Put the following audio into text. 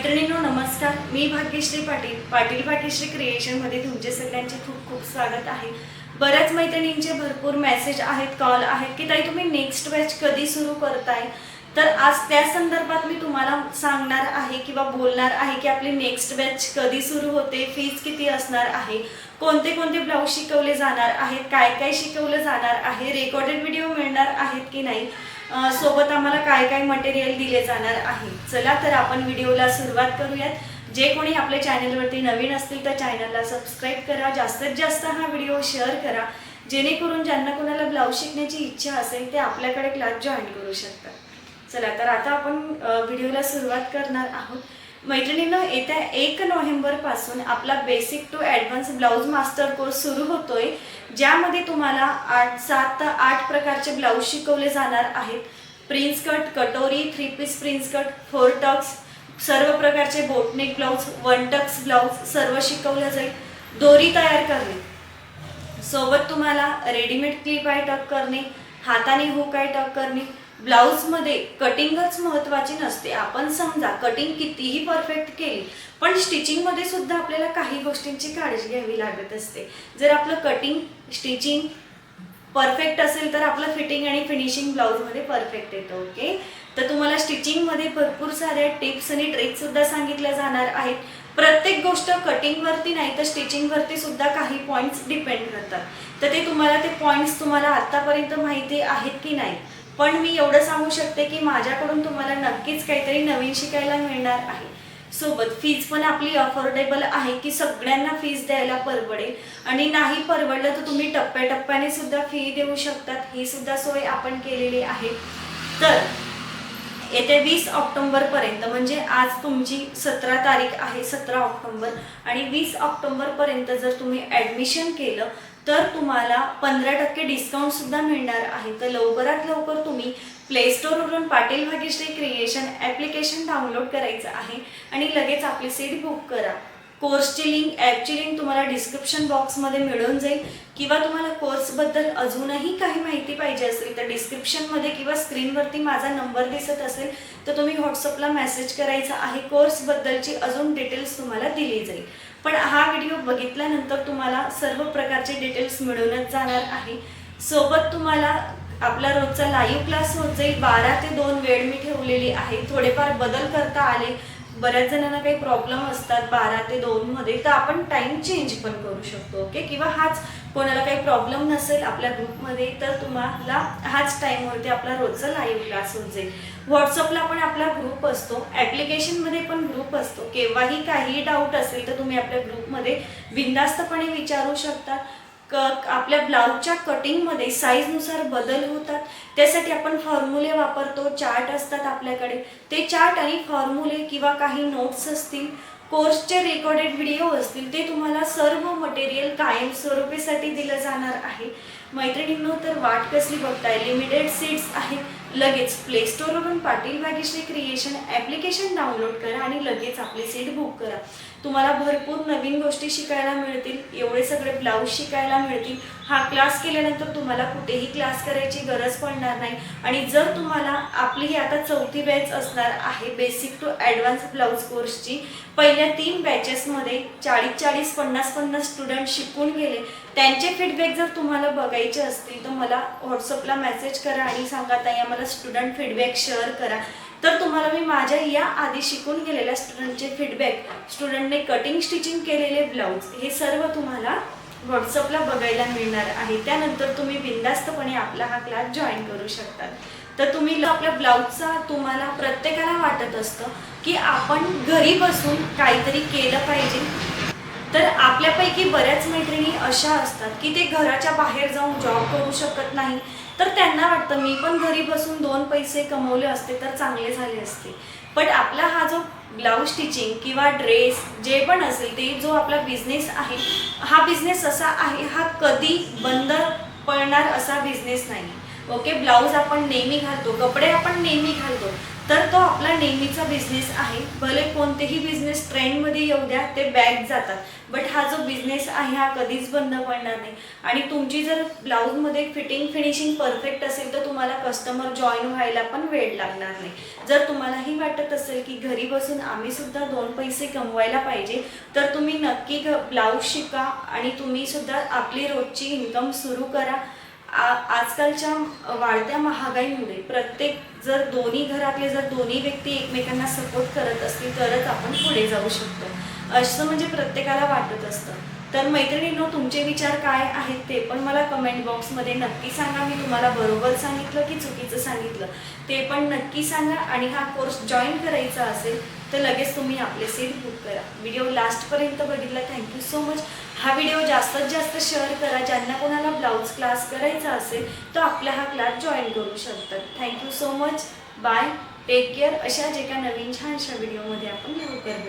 मैत्रिणींनो नमस्कार. मी भाग्यश्री पाटील पाटील भाग्यश्री क्रिएशनमध्ये तुमचे सगळ्यांचे खूप खूप स्वागत आहे. बऱ्याच मैत्रिणींचे भरपूर मेसेज आहेत कॉल आहेत की ताई तुम्ही नेक्स्ट बॅच कधी सुरू करताय? तर आज त्या संदर्भात मी तुम्हाला सांगणार आहे किंवा बोलणार आहे की आपली नेक्स्ट बॅच कधी सुरू होते फीज किती असणार आहे कोणते कोणते ब्लाऊज शिकवले जाणार आहेत काय काय शिकवलं जाणार आहे रेकॉर्डेड व्हिडिओ मिळणार आहेत की नाही? सोबत आम्हाला काय काय मटेरियल दिले जाणार आहे? चला तर आपण व्हिडिओला सुरुवात करूयात. जे कोणी आपल्या चॅनलवरती नवीन असतील तर चॅनलला सबस्क्राईब करा. जास्तीत जास्त हा व्हिडिओ शेअर करा. जेणेकरून ज्यांना कोणाला ब्लाऊज शिकण्याची इच्छा असेल ते आपल्याकडे क्लास जॉईन करू शकतात. चला तर आता आपण व्हिडिओला सुरुवात करणार आहोत. मैत्रिणीनं येत्या एक नोव्हेंबरपासून आपला basic to advance blouse master course सुरू होतोय ज्यामध्ये तुम्हाला आठ सात ते आठ प्रकारचे ब्लाऊज शिकवले जाणार आहेत. प्रिन्स कट कटोरी three piece prince cut four tucks सर्व प्रकारचे boatneck blouse one tucks blouse सर्व शिकवलं जाईल. दोरी तयार करणे. सोबत तुम्हाला रेडीमेड क्लिप आहे टक करणे हाताने हुक आहे टक करणे ब्लाऊजमध्ये कटिंगच महत्त्वाची नसते. आपण समजा कटिंग कितीही परफेक्ट केली पण स्टिचिंगमध्ये सुद्धा आपल्याला काही गोष्टींची काळजी घ्यावी लागत असते. जर आपलं कटिंग स्टिचिंग परफेक्ट असेल तर आपलं फिटिंग आणि फिनिशिंग ब्लाऊजमध्ये परफेक्ट येतं ओके तर तुम्हाला स्टिचिंगमध्ये भरपूर साऱ्या टिप्स आणि ट्रिक्स सुद्धा सांगितल्या जाणार आहेत. प्रत्येक गोष्ट कटिंगवरती नाही तर स्टिचिंगवरती सुद्धा काही पॉईंट्स डिपेंड करतात. तर ते तुम्हाला ते पॉईंट्स तुम्हाला आत्तापर्यंत माहिती आहेत की नाही? पण मी एवढं सांगू शकते की माझ्याकडून तुम्हाला नक्कीच काहीतरी नवीन शिकायला मिळणार आहे. सोबत फीज पण आपली अफोर्डेबल आहे की सगळ्यांना फीज द्यायला परवडेल. आणि नाही परवडलं तर तुम्ही टप्प्याटप्प्याने सुद्धा फी देऊ शकतात. ही सुद्धा सोय आपण केलेली आहे. तर येत्या वीस ऑक्टोंबरपर्यंत म्हणजे आज तुमची सतरा तारीख आहे सतरा ऑक्टोंबर. आणि वीस ऑक्टोंबरपर्यंत जर तुम्ही ॲडमिशन केलं तर तुम्हाला पंधरा टक्के डिस्काउंटसुद्धा मिळणार आहे. तर लवकरात लवकर तुम्ही प्लेस्टोरवरून Patil Bhagyashree creation application download करायचं आहे. आणि लगेच आपली सीट बुक करा. कोर्सची लिंक ॲपची लिंक तुम्हाला डिस्क्रिप्शन बॉक्समध्ये मिळून जाईल. किंवा तुम्हाला कोर्सबद्दल अजूनही काही माहिती पाहिजे असेल तर डिस्क्रिप्शनमध्ये किंवा स्क्रीनवरती माझा नंबर दिसत असेल तर तुम्ही व्हॉट्सअपला मेसेज करायचा आहे. कोर्सबद्दलची अजून डिटेल्स तुम्हाला दिली जाईल. पण हा व्हिडिओ बघितल्यानंतर तुम्हाला सर्व प्रकारचे डिटेल्स मिळूनच जाणार आहे. सोबत तुम्हाला आपला रोजचा लाईव्ह क्लास होत जाईल. बारा ते दोन वेळ मी ठेवलेली आहे. थोडेफार बदल करता आले. बऱ्याच जणांना काही प्रॉब्लेम असतात बारा ते दोन मध्ये तर आपण टाइम चेंज पण करू शकतो ओके किंवा हाच कोणाला काही प्रॉब्लेम नसेल आपल्या ग्रुपमध्ये तर तुम्हाला हाच टाईमवरती आपला रोजचा लाईव्ह क्लास होत जाईल. व्हॉट्सअपला पण आपला ग्रुप असतो ॲप्लिकेशनमध्ये पण ग्रुप असतो. केव्हाही काही डाऊट असेल तर तुम्ही आपल्या ग्रुपमध्ये बिंदास्तपणे विचारू शकता. क आपल्या ब्लाऊजच्या कटिंगमध्ये साईजनुसार बदल होतात. त्यासाठी आपण फॉर्म्युले वापरतो. चार्ट असतात आपल्याकडे. ते चार्ट आणि फॉर्म्युले किंवा काही नोट्स असतील कोर्सचे रेकॉर्डेड व्हिडिओ असतील ते तुम्हाला सर्व मटेरियल कायमस्वरूपीसाठी दिलं जाणार आहे. मैत्रिणींनो तर वाट कसली बघताय? लिमिटेड सीट्स आहेत. लगेच play स्टोअरवरून Patil Bhagyashree creation application download करा आणि लगेच आपली सीट बुक करा. तुम्हाला भरपूर नवीन गोष्टी शिकायला मिळतील. एवढे सगळे ब्लाऊज शिकायला मिळतील. हा क्लास केल्यानंतर तुम्हाला कुठेही क्लास करायची गरज पडणार नाही. आणि जर तुम्हाला आपली ही आता चौथी बॅच असणार आहे बेसिक टू ॲडव्हान्स ब्लाऊज कोर्सची पहिल्या तीन बॅचेसमध्ये चाळीस चाळीस पन्नास पन्नास स्टुडंट शिकून गेले. त्यांचे फीडबॅक जर तुम्हाला बघायचे असतील तर मला व्हॉट्सअपला मेसेज करा आणि सांगा ताई आम्हाला स्टुडंट फीडबॅक शेअर करा. तर तुम्हाला मी माझ्या या आधी शिकून गेलेल्या स्टुडंटचे फीडबॅक स्टुडंटने कटिंग स्टिचिंग केलेले ब्लाऊज हे सर्व तुम्हाला व्हॉट्सअपला बघायला मिळणार आहे. त्यानंतर तुम्ही बिंदास्तपणे आपला हा क्लास जॉईन करू शकतात. तर तुम्ही आपल्या ब्लाऊजचा तुम्हाला प्रत्येकाला वाटत असतं की आपण घरी बसून काहीतरी केलं पाहिजे. तर आपल्यापैकी बऱ्याच मैत्रिणी अशा असतात की ते घराच्या बाहेर जाऊन जॉब करू शकत नाही. तर त्यांना वाटतं मी पण घरी बसून दोन पैसे कमवले असते तर चांगले झाले असते. पण आपला हा जो ब्लाऊज स्टिचिंग किंवा ड्रेस जे पण असेल ते जो आपला बिझनेस आहे हा बिझनेस असा आहे हा कधी बंद पडणार असा बिझनेस नाही ओके ब्लाऊज आपण नेहमी घालतो कपडे आपण नेहमी घालतो. तर तो आपला नेहमीचा बिझनेस आहे. भले कोणतेही बिझनेस ट्रेंडमध्ये येऊ द्या ते बॅक जातात. बट हा जो बिझनेस आहे हा कधीच बंद पडणार नाही. आणि तुमची जर ब्लाऊजमध्ये फिटिंग फिनिशिंग परफेक्ट असेल तर तुम्हाला कस्टमर जॉईन व्हायला पण वेळ लागणार नाही. जर तुम्हालाही वाटत असेल की घरी बसून आम्ही सुद्धा दोन पैसे कमवायला पाहिजे तर तुम्ही नक्की ब्लाऊज शिका आणि तुम्ही सुद्धा आपली रोजची इन्कम सुरू करा. आ- आजकालच्या वाढत्या महागाईमुळे प्रत्येक जर दोन्ही घरातले जर दोन्ही व्यक्ती एकमेकांना सपोर्ट करत असतील तरच आपण पुढे जाऊ शकतो. असं म्हणजे प्रत्येकाला वाटत असतं. तर मैत्रिणींनो तुमचे विचार काय आहेत ते पण मला कमेंट बॉक्समध्ये नक्की सांगा. मी तुम्हाला बरोबर सांगितलं की चुकीचं सांगितलं ते पण नक्की सांगा. आणि हा कोर्स जॉईन करायचा असेल तर लगेच तुम्ही आपले सीट बुक करा. व्हिडिओ लास्टपर्यंत बघितला थँक्यू सो मच हा व्हिडिओ जास्तीत जास्त शेअर करा. ज्यांना कोणाला ब्लाऊज क्लास करायचा असेल तर आपला हा क्लास जॉईन करू शकतात. Thank you so much bye take care जे काय नवीन छानशा व्हिडिओमध्ये आपण लवकर भेटू.